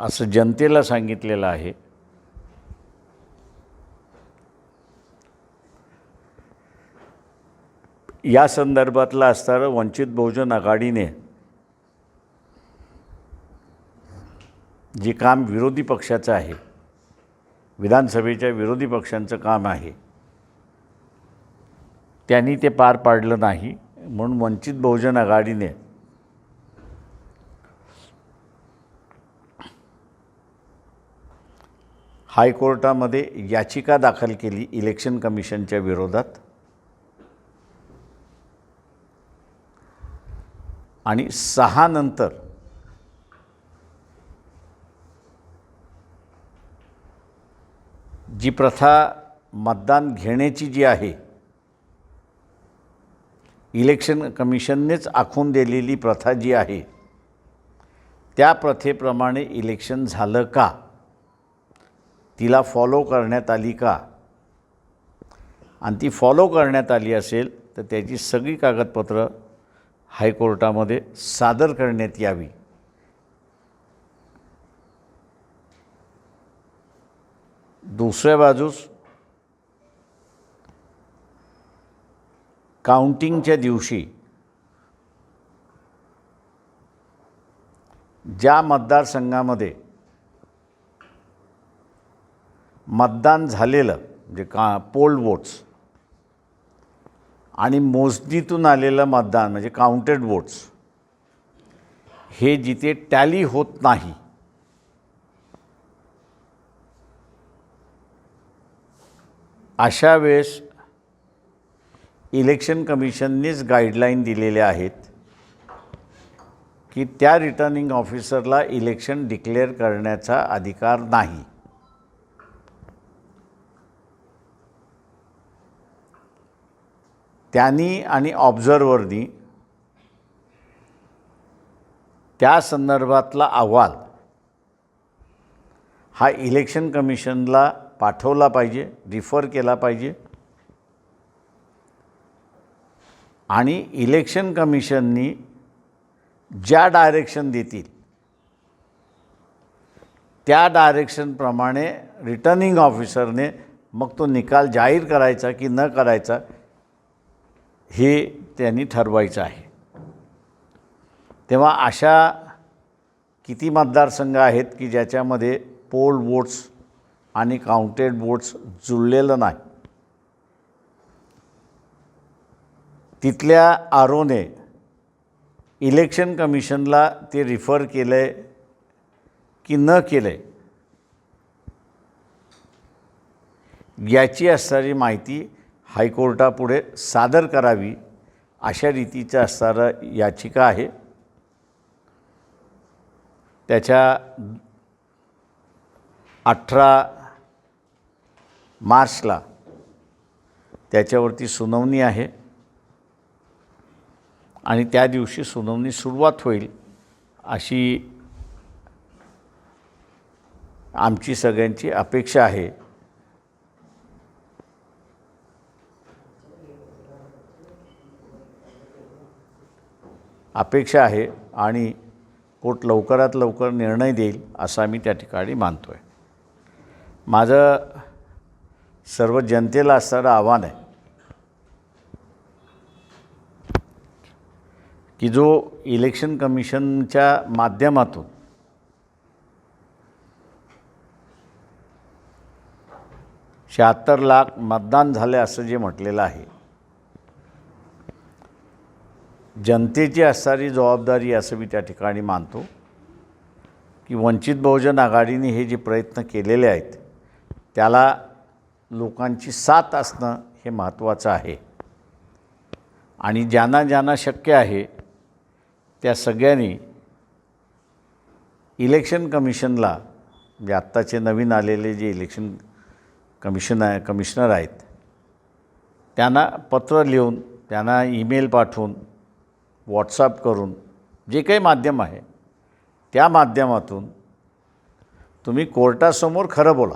असं जनतेला सांगितलेलं आहे. या संदर्भातलं असणारं वंचित बहुजन आघाडीने जे काम विरोधी पक्षाचं आहे विधानसभेच्या विरोधी पक्षांचं काम आहे त्यांनी ते पार पाडलं नाही म्हणून वंचित बहुजन आघाडीने हायकोर्टामध्ये याचिका दाखल केली इलेक्शन कमिशनच्या विरोधात. आणि सहा नंतर जी प्रथा मतदान घेण्याची जी आहे इलेक्शन कमिशननेच आखून दिलेली प्रथा जी आहे त्या प्रथेप्रमाणे इलेक्शन झालं का? तिला फॉलो करण्यात आली का? आणि ती फॉलो करण्यात आली असेल तर त्याची सगळी कागदपत्रं हायकोर्टामध्ये सादर करण्यात यावी. दुसऱ्या बाजूस काउंटिंगच्या दिवशी ज्या मतदारसंघामध्ये मतदान झालेलं म्हणजे का पोल वोट्स आणि मोजणीतून आलेलं मतदान म्हणजे काउंटेड वोट्स हे जिथे टॅली होत नाही अशा वेळेस इलेक्शन कमिशननेच गाईडलाईन दिलेल्या आहेत की त्या रिटर्निंग ऑफिसरला इलेक्शन डिक्लेअर करण्याचा अधिकार नाही. त्यांनी आणि ऑब्झर्वरनी त्या संदर्भातला अहवाल हा इलेक्शन कमिशनला पाठवला पाहिजे रिफर केला पाहिजे. आणि इलेक्शन कमिशननी ज्या डायरेक्शन देतील त्या डायरेक्शनप्रमाणे रिटर्निंग ऑफिसरने मग तो निकाल जाहीर करायचा की न करायचा हे त्यांनी ठरवायचं आहे. तेव्हा अशा किती मतदारसंघ आहेत की ज्याच्यामध्ये पोल वोट्स आणि काउंटेड वोट्स जुळलेलं नाही. तिथल्या आरोने इलेक्शन कमिशनला ते रिफर केलं आहे की न केलं आहे याची असणारी माहिती हायकोर्टापुढे सादर करावी अशा रीतीचा असणारा याचिका आहे. त्याच्या अठरा मार्चला त्याच्यावरती सुनावणी आहे आणि त्या दिवशी सुनावणी सुरुवात होईल अशी आमची सगळ्यांची अपेक्षा आहे. अपेक्षा आहे आणि कोर्ट लवकरात लवकर निर्णय देईल असं आम्ही त्या ठिकाणी मानतो आहे माझं सर्व जनतेला असणारं आव्हान आहे की जो इलेक्शन कमिशनच्या माध्यमातून शहात्तर लाख मतदान झाले असं जे म्हटलेलं आहे जनतेची असणारी जबाबदारी असं मी त्या ठिकाणी मानतो की वंचित बहुजन आघाडीने हे जे प्रयत्न केलेले आहेत त्याला लोकांची साथ असणं हे महत्त्वाचं आहे. आणि ज्यांना ज्यांना शक्य आहे त्या सगळ्यांनी इलेक्शन कमिशनला म्हणजे आत्ताचे नवीन आलेले जे इलेक्शन कमिशन आहे कमिशनर आहेत त्यांना पत्र लिहून त्यांना ईमेल पाठवून व्हॉट्सअप करून जे काही माध्यम आहे त्या माध्यमातून तुम्ही कोर्टासमोर खरं बोला.